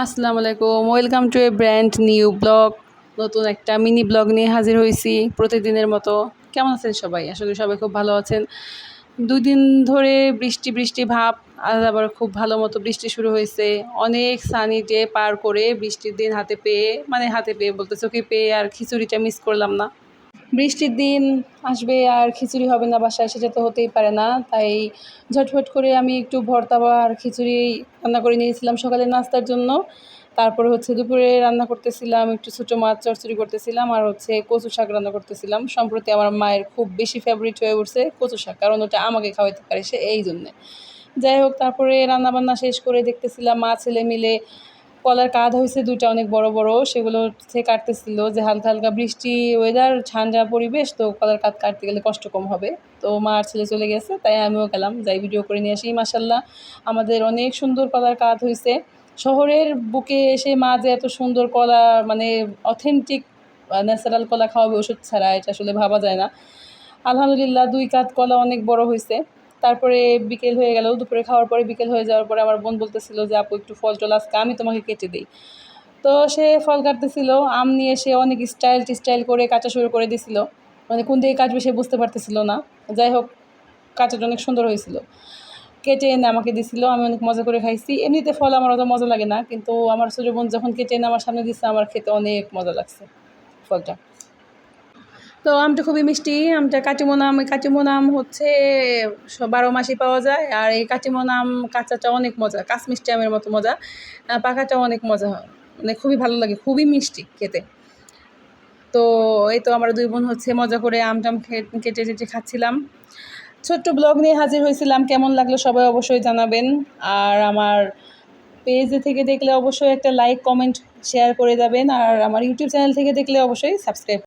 আসসালামু আলাইকুম। Welcome to a brand new blog নতুন একটা মিনি ব্লগ নিয়ে হাজির হয়েছি প্রতিদিনের মতো। কেমন আছেন সবাই? আসলে সবাই খুব ভালো আছেন। দুই দিন ধরে বৃষ্টি বৃষ্টি ভাব, আজ আবার খুব ভালো মতো বৃষ্টি শুরু হয়েছে। অনেক সানি ডে পার করে বৃষ্টির দিন হাতে পেয়ে মানে হাতে পেয়ে বলতে চোখে পেয়ে আর খিচুড়িটা মিস করলাম না। বৃষ্টির দিন আসবে আর খিচুড়ি হবে না বাসায় সেটা তো হতেই পারে না। তাই ঝটফট করে আমি একটু ভর্তা বা আর খিচুড়ি রান্না করে নিয়েছিলাম সকালে নাস্তার জন্য। তারপরে হচ্ছে দুপুরে রান্না করতেছিলাম, একটু ছোটো মাছ চড়চড়ি করতেছিলাম আর হচ্ছে কচু শাক রান্না করতেছিলাম। সম্প্রতি আমার মায়ের খুব বেশি ফেভারিট হয়ে উঠছে কচু শাক, কারণ ওটা আমাকে খাওয়াইতে পারে সে, এই জন্যে। যাই হোক, তারপরে রান্নাবান্না শেষ করে দেখতেছিলাম মা ছেলে মিলে কলার কাঁধ হয়েছে দুইটা অনেক বড় বড়, সেগুলো সে কাটতেছিল। যে হালকা হালকা বৃষ্টি ওয়েদার ঠান্ডা পরিবেশ, তো কলার কাঁধ কাটতে গেলে কষ্ট কম হবে। তো মা আর ছেলে চলে গেছে, তাই আমিও গেলাম, যাই ভিডিও করে নিয়ে আসি মাসাল্লাহ আমাদের অনেক সুন্দর কলার কাঁধ হয়েছে। শহরের বুকে এসে মা যে এত সুন্দর কলা মানে অথেন্টিক ন্যাচারাল কলা খাওয়াবে ওষুধ ছাড়া, এটা আসলে ভাবা যায় না। আলহামদুলিল্লাহ, দুই কাঁধ কলা অনেক বড় হয়েছে। তারপরে বিকেল হয়ে গেল, দুপুরে খাওয়ার পরে বিকেল হয়ে যাওয়ার পরে আমার বোন বলতেছিল যে, আপু, একটু ফল টল আজকে আমি তোমাকে কেটে দিই। তো সে ফল কাটতেছিল, আম নিয়ে সে অনেক স্টাইল টিস্টাইল করে কাঁচা শুরু করে দিছিল। মানে কোন দিকে কাটবে সে বুঝতে পারতেছিল না। যাই হোক, কাঁচাটা অনেক সুন্দর হয়েছিল। কেটে এনে আমাকে দিছিল, আমি অনেক মজা করে খাইছি। এমনিতে ফল আমার অত মজা লাগে না, কিন্তু আমার ছোটো বোন যখন কেটে এনে আমার সামনে দিচ্ছে আমার খেতে অনেক মজা লাগছে ফলটা। তো আমটা খুবই মিষ্টি আমটা কাটিমন আম কাটিমন আম হচ্ছে বারো মাসই পাওয়া যায় আর এই কাটিমন আম কাঁচাটা অনেক মজা কাঁচ মিষ্টি আমের মতো মজা আহ, পাকাটাও অনেক মজা হয় মানে খুবই ভালো লাগে খুবই মিষ্টি খেতে। তো এই তো আমরা দুই বোন হচ্ছে মজা করে আম টাম খে- কেটে কেটে খাচ্ছিলাম। ছোট্ট ব্লগ নিয়ে হাজির হয়েছিলাম কেমন লাগল সবাই অবশ্যই জানাবেন। আর আমার পেজে থেকে দেখলে অবশ্যই একটা লাইক কমেন্ট শেয়ার করে যাবেন আর আমার ইউটিউব চ্যানেল থেকে দেখলে অবশ্যই সাবস্ক্রাইব